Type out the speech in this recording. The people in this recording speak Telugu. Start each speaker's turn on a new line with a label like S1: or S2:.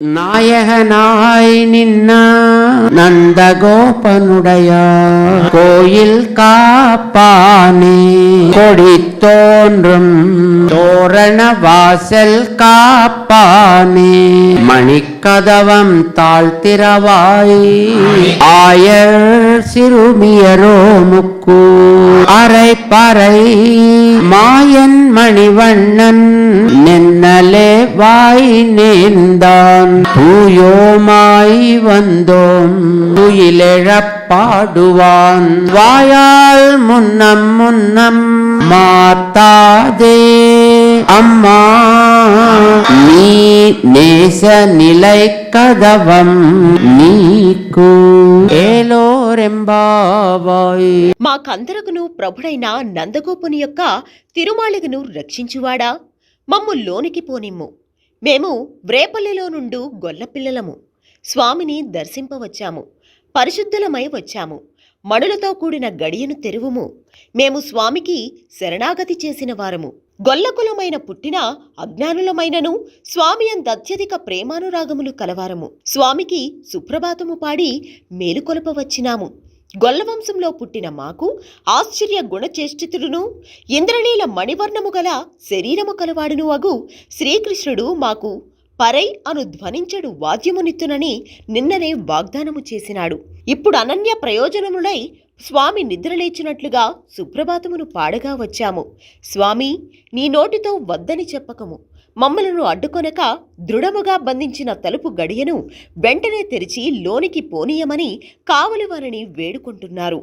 S1: நாயகனாய் நின்ன நந்தகோபனுடைய கோயில் காப்பானே. கொடி தோன்றும் தோரண வாசல் காப்பானே. மணிக்கதவம் தாழ்த்திரவாய் ஆயர் சிறுமியரோ முக்கு அரை பறை மாயன் மணிவண்ணன். நின்னலே வாய் நேர்ந்தான் தூயோமாய் வந்தோம் துயிலெழப் பாடுவான் வாயால் முன்னம் முன்னம் மாத்தாதே அம்மா நீ நேச நிலை கதவம் నీకు ఏలోరెంబావాయ్
S2: మాకందరకును ప్రభుడైన నందగోపుని యొక్క తిరుమాళిగను రక్షించువాడా మమ్ము లోనికి పోనిమ్ము మేము వ్రేపల్లిలో నుండు గొల్లపిల్లలము స్వామిని దర్శింపవచ్చాము. పరిశుద్ధులమై వచ్చాము. మణులతో కూడిన గడియను తెరువుము. మేము స్వామికి శరణాగతి చేసిన వారము. గొల్లకులమైన పుట్టిన అజ్ఞానులమైనను స్వామి అంతత్యధిక ప్రేమానురాగములు కలవారము. స్వామికి సుప్రభాతము పాడి మేలుకొలప వచ్చినాము గొల్లవంశంలో పుట్టిన మాకు ఆశ్చర్య గుణచేష్టితుడును. ఇంద్రనీల మణివర్ణము గల శరీరము కలవాడును అగు శ్రీకృష్ణుడు మాకు పరై అను ధ్వనించడు వాద్యమునిత్తునని నిన్ననే వాగ్దానము చేసినాడు. ఇప్పుడు అనన్య ప్రయోజనములై స్వామి నిద్రలేచినట్లుగా సుప్రభాతమును పాడగా వచ్చాము. స్వామి నీ నోటితో వద్దని చెప్పకము. మమ్మలను అడ్డుకొనక దృఢముగా బంధించిన తలుపు గడియను వెంటనే తెరిచి లోనికి పోనీయమని కావలి వారిని వేడుకుంటున్నారు.